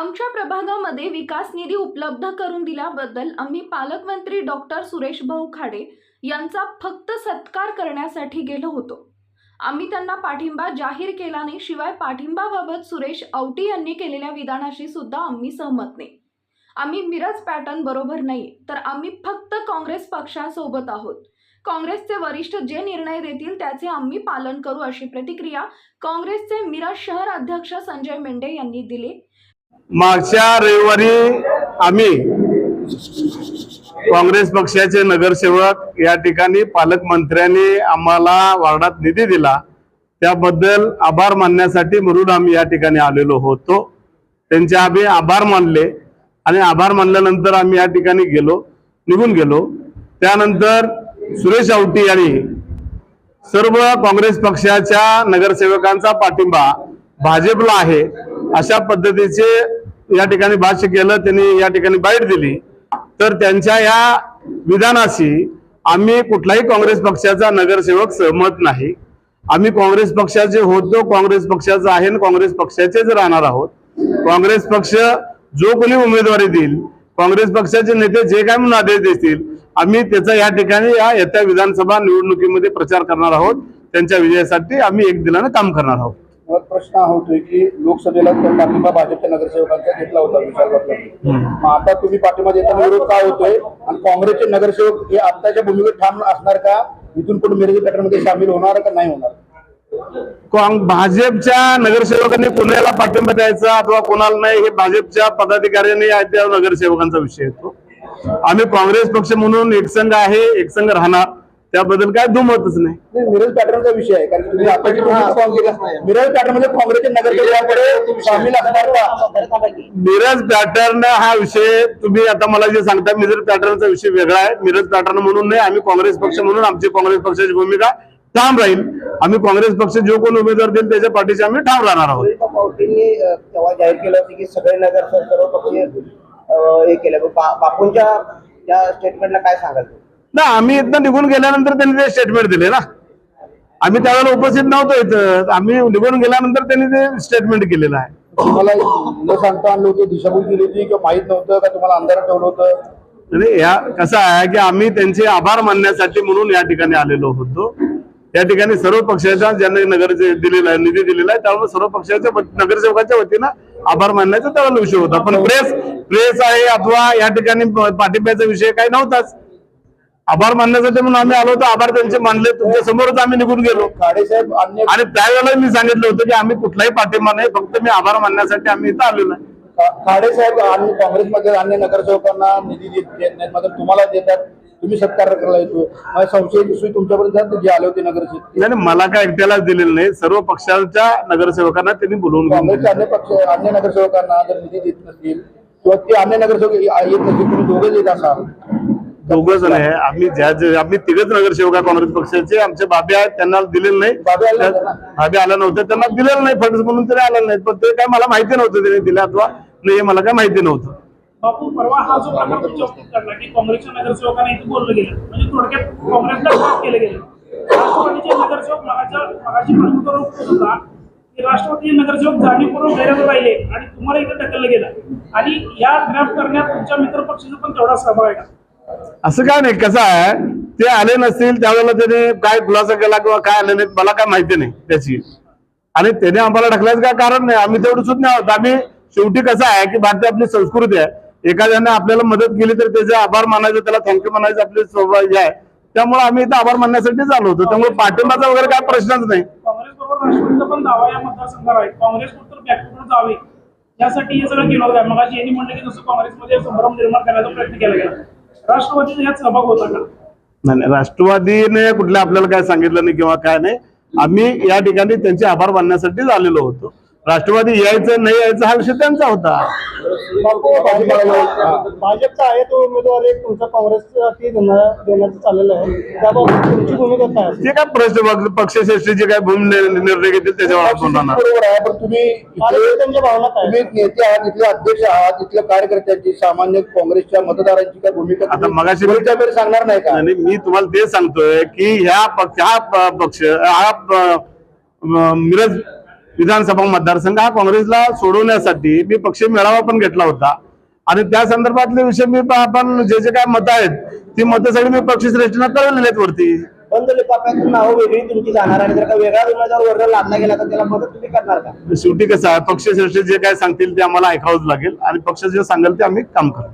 आमच्या प्रभागामध्ये विकास निधी उपलब्ध करून दिल्याबद्दल आम्ही पालकमंत्री डॉक्टर सुरेश भाऊ खाडे यांचा फक्त सत्कार करण्यासाठी गेलो होतो. आम्ही त्यांना पाठिंबा जाहीर केला नाही शिवाय पाठिंबाबाबत सुरेश औटी यांनी केलेल्या विधानाशी सुद्धा आम्ही सहमत नाही. आम्ही मिरज पॅटर्न बरोबर नाही तर आम्ही फक्त काँग्रेस पक्षासोबत आहोत. काँग्रेसचे वरिष्ठ जे निर्णय देतील त्याचे आम्ही पालन करू अशी प्रतिक्रिया काँग्रेसचे मिरज शहर अध्यक्ष संजय मेंढे यांनी दिली. मागच्या रविवारी आम्ही काँग्रेस पक्षाचे नगरसेवक या ठिकाणी पालकमंत्र्यांनी आम्हाला वार्डात निधी दिला. त्याबद्दल आभार मानण्यासाठी म्हणून आम्ही या ठिकाणी आलेलो होतो. त्यांचे आम्ही आभार मानले आणि आभार मानल्यानंतर आम्ही या ठिकाणी गेलो निघून गेलो. त्यानंतर सुरेश आवटी यांनी सर्व काँग्रेस पक्षाच्या नगरसेवकांचा पाठिंबा भाजपला आहे. अशा पद्धतीचे या ठिकाणी भाष्य केलं त्यांनी या ठिकाणी बाईट दिली. तर त्यांच्या या विधानाशी आम्ही कुठलाही काँग्रेस पक्षाचा नगरसेवक सहमत नाही. आम्ही काँग्रेस पक्षाचे होतो काँग्रेस पक्षाचा आहे आणि काँग्रेस पक्षाचेच राहणार आहोत. काँग्रेस पक्ष जो कोणी उमेदवारी देईल काँग्रेस पक्षाचे नेते जे काय म्हणून आदेश देतील आम्ही त्याचा या ठिकाणी या येत्या विधानसभा निवडणुकीमध्ये प्रचार करणार आहोत. त्यांच्या विजयासाठी आम्ही एक दिलानं काम करणार आहोत. प्रश्न हा होतोय की लोकसभेला तर पाठिंबा भाजपच्या नगरसेवकांचा घेतला होता विशाल मग आता तुम्ही पाठिंबा देताना विरोध का होतोय? आणि काँग्रेसचे नगरसेवक हे आत्ताच्या भूमिकेत ठाम असणार का? इथून पुढे मिरज पॅटर्नमध्ये सामील होणार का नाही होणार? भाजपच्या नगरसेवकांनी कोणाला पाठिंबा द्यायचा अथवा कोणाला नाही हे भाजपच्या पदाधिकाऱ्यांनी त्या नगरसेवकांचा विषय येतो. आम्ही काँग्रेस पक्ष म्हणून एकसंघ आहे एकसंघ राहणार. त्याबद्दल काय दुमतच नाही. नाही, मिरज पॅटर्नचा विषय आहे कारण तुम्ही काँग्रेस- मिरज पॅटर्नमध्ये काँग्रेसचे नगरसेवकांकडे सामील असणार का? मिरज पॅटर्न हा विषय तुम्ही आता मला जे सांगता मिरज पॅटर्नचा विषय वेगळा आहे. मिरज पॅटर्न म्हणून नाही आम्ही काँग्रेस पक्ष म्हणून आमची काँग्रेस पक्षाची भूमिका ठाम राहील. आम्ही काँग्रेस पक्ष जो कोण उमेदवार देईल त्याच्या पाठीशी आम्ही ठाम राहणार आहोत. तेव्हा जाहीर केलं होतं की सगळे नगर सर्व पक्ष हे केलं. बापूंच्या त्या स्टेटमेंटला काय सांगाल तुम्ही? ना आम्ही इथनं निघून गेल्यानंतर त्यांनी ते स्टेटमेंट दिले ना. आम्ही त्यावेळेला उपस्थित नव्हतो इथं. आम्ही निघून गेल्यानंतर त्यांनी ते स्टेटमेंट केलेलं आहे. तुम्हाला न सांगता आणलं होतं दिशाभूल केली होती किंवा माहीत नव्हतं का तुम्हाला अंधारात ठेवलं होतं? या कसं आहे की आम्ही त्यांचे आभार मानण्यासाठी म्हणून या ठिकाणी आलेलो होतो. या ठिकाणी सर्व पक्षाच्या ज्यांनी नगर दिलेला आहे निधी दिलेला आहे त्यामुळे सर्व पक्षाच्या नगरसेवकाच्या वतीनं आभार मानण्याचा त्यावेळेला विषय होता. पण प्रेस प्रेस आहे अथवा या ठिकाणी पाठिंब्याचा विषय काही नव्हताच. आभार मानण्यासाठी म्हणून आम्ही आलो होतो. आभार त्यांचे मानले. तुमच्या समोरच आम्ही निघून गेलो. खाडे साहेब आणि त्यावेळेला मी सांगितलं होतं की आम्ही कुठलाही पाठिंबा नाही फक्त मी आभार मानण्यासाठी आम्ही इथं आलेलो आहे. खाडे साहेब आणि काँग्रेसमध्ये अन्य नगरसेवकांना निधी देत देत नाहीत. मात्र तुम्हाला देतात. तुम्ही सत्कार करायला येतो संशय दुसरी तुमच्यापर्यंत जे आले होते नगरसेवक नाही नाही, मला काय एकट्यालाच दिलेलं नाही. सर्व पक्षांच्या नगरसेवकांना त्यांनी बोलवून घेऊन काँग्रेसच्या. अन्य पक्ष अन्य नगरसेवकांना जर निधी देत नसतील किंवा ते अन्य नगरसेवक येत नसतील तुम्ही दोघे येत असाल. दोघं जण आहे. आम्ही ज्या जे- आम्ही तिघच नगरसेवक आहे काँग्रेस पक्षाचे. आमचे बाबे आहेत त्यांना दिलेलं नाही. बाबे आले नव्हते त्यांना दिलेलं नाही फंड म्हणून तरी आलं नाही. पण ते काय मला माहिती नव्हतं त्यांनी दिलं अथवा नाही हे मला काय माहिती नव्हतं. बापू परवा हा जो प्रकार तुमच्या बाबतीत घडला की काँग्रेसच्या नगरसेवकांना इथे बोललं गेलं म्हणजे थोडक्यात काँग्रेसला विरोध केलं गेलं. राष्ट्रवादीचे नगरसेवक मगाच्या मगाशी प्रश्न करून उत्तर होता. की राष्ट्रवादी नगरसेवक जाणीवपूर्वक गैरहजर राहिले आणि तुम्हाला इथे ढकललं गेलं. आणि या ग्रॅप करण्यात तुमच्या मित्र पक्षाचा पण तेवढा सहभाग आहे का? असं काय नाही? कसं आहे? ते आले नसतील त्यावेळेला त्याने काय खुलासा केला किंवा काय आले नाही मला काय माहिती नाही त्याची. आणि त्याने आम्हाला ढकलायचं काय कारण नाही? आम्ही तेवढं सुद्धा नाही आहोत. आम्ही शेवटी कसं आहे की भारतीय आपली संस्कृती आहे. एखाद्याने आपल्याला मदत केली तर त्याचे आभार मानायचं त्याला थँक्यू म्हणायचं आपली स्वभाव आहे. त्यामुळे आम्ही इथं आभार मानण्यासाठी आलो होतो. त्यामुळे पाठिंबाचा वगैरे काय प्रश्नच नाही. काँग्रेस बरोबर राष्ट्रवादीचा पण दावा या मतदारसंघावर आहे. काँग्रेस यासाठी हे सगळं केलं होतं. मग यांनी म्हटलं की जसं काँग्रेसमध्ये संभ्रम निर्माण करण्याचा प्रयत्न केला गेला. राष्ट्रवादीचा यात सहभाग होता का? नाही नाही, राष्ट्रवादीने कुठल्या आपल्याला काय सांगितलं नाही किंवा काय नाही आम्ही या ठिकाणी त्यांचे आभार मानण्यासाठीच आलेलो होतो. राष्ट्रवादी यायचं नाही यायचं हा विषय त्यांचा होता. भाजपचा आहे तो उमेदवार एक तुमचा देणार- देण्याचं चाललेलं आहे. त्याबाबत तुमची भूमिका काय जे काय प्रश्न पक्षश्रेष्ठीचे काय भूमी निर्णय घेतील त्याच्यावर आपण राहणार बरोबर आहे पण तुम्ही त्यांच्या भावना काय? तुम्ही नेते आहात इथले अध्यक्ष आहात इथल्या कार्यकर्त्यांची सामान्य काँग्रेसच्या मतदारांची काय भूमिका आता मगाशी- सांगणार नाही का? आणि मी तुम्हाला ते सांगतोय की ह्या पक्ष हा पक्ष हा मिरज विधानसभा मतदारसंघ हा काँग्रेसला सोडवण्यासाठी मी पक्ष मेळावा पण घेतला होता. आणि त्या संदर्भातले विषय मी आपण जे जे काय मतं आहेत ती मतं सगळी मी पक्षश्रेष्ठींना कळवलेली आहेत वरती. बंद लिफाफ्यातून नावं वेगळी तुमची जाणार आणि जर का वेगळा उमेदवार वर्ण लादला गेला तर त्याला मदत तुम्ही करणार का? शेवटी कसं आहे पक्षश्रेष्ठी जे काय सांगतील ते आम्हाला ऐकावंच लागेल आणि पक्ष जे सांगेल ते आम्ही काम करू